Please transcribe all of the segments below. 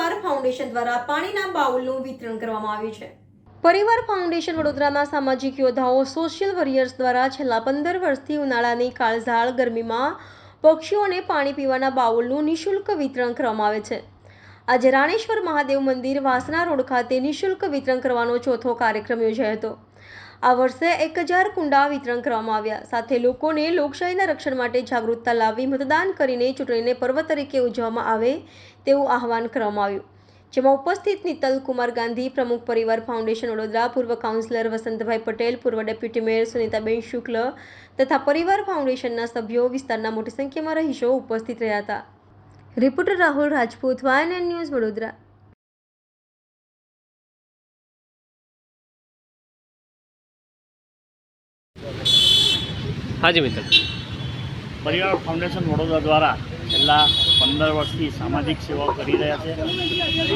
પરિવાર ફાઉન્ડેશન દ્વારા પાણીના બાઉલનું વિતરણ કરવામાં આવ્યું છે. પરિવાર ફાઉન્ડેશન વડોદરાના સામાજિક યોદ્ધાઓ સોશિયલ વોરિયર્સ દ્વારા છેલ્લા પંદર વર્ષથી ઉનાળાની કાળઝાળ ગરમીમાં પક્ષીઓને પાણી પીવાના બાઉલનું નિઃશુલ્ક વિતરણ કરવામાં આવે છે. આજે રાણેશ્વર મહાદેવ મંદિર વાસના રોડ ખાતે નિઃશુલ્ક વિતરણ કરવાનો ચોથો કાર્યક્રમ યોજાયો હતો. આ વર્ષે એક હજાર કુંડા વિતરણ કરવામાં આવ્યા. સાથે લોકોને લોકશાહીના રક્ષણ માટે જાગૃતતા લાવી મતદાન કરીને ચૂંટણીને પર્વ તરીકે ઉજવવામાં આવે તેવું આહવાન કરવામાં આવ્યું. જેમાં ઉપસ્થિત નીતલ કુમાર ગાંધી, પ્રમુખ પરિવાર ફાઉન્ડેશન વડોદરા, પૂર્વ કાઉન્સિલર વસંતભાઈ પટેલ, પૂર્વ ડેપ્યુટી મેયર સુનિતાબેન શુક્લ તથા પરિવાર ફાઉન્ડેશનના સભ્યો વિસ્તારના મોટી સંખ્યામાં રહીશો ઉપસ્થિત રહ્યા હતા. Reporter Rahul Rajput YNN news Vadodara. હાજી મિત્ર. પરિવાર ફાઉન્ડેશન વડોદરા દ્વારા છેલ્લા પંદર વર્ષથી સામાજિક સેવાઓ કરી રહ્યા છે.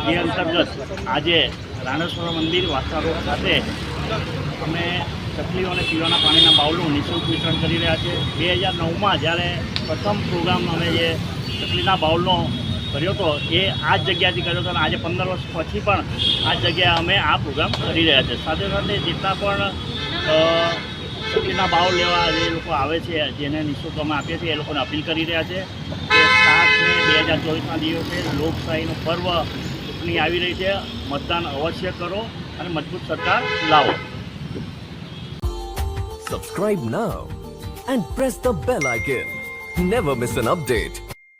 જે અંતર્ગત આજે રાણેશ્વર મંદિર વાસા ખાતે અમે ચકલીઓને પીવાના પાણીના બાઉલનું નિઃશુલ્ક વિતરણ કરી રહ્યા છે. બે હજાર નવમાં જ્યારે પ્રથમ પ્રોગ્રામ અમે જે ચકલીના બાઉલનો કર્યો હતો, એ આ જ જગ્યાથી કર્યો હતો અને આજે પંદર વર્ષ પછી પણ આ જગ્યાએ અમે આ પ્રોગ્રામ કરી રહ્યા છે. સાથે સાથે જેટલા પણ અ, ભાવ લેવા જે લોકો આવે છે જેને નિઃશુલ્ક અમે આપીએ છીએ એ લોકોને અપીલ કરી રહ્યા છે કે સાત બે હજાર ચોવીસના દિવસે લોકશાહીનું પર્વ ચૂંટણી આવી રહી છે. મતદાન અવશ્ય કરો અને મજબૂત સરકાર લાવો. Subscribe now and press the bell icon never miss an update.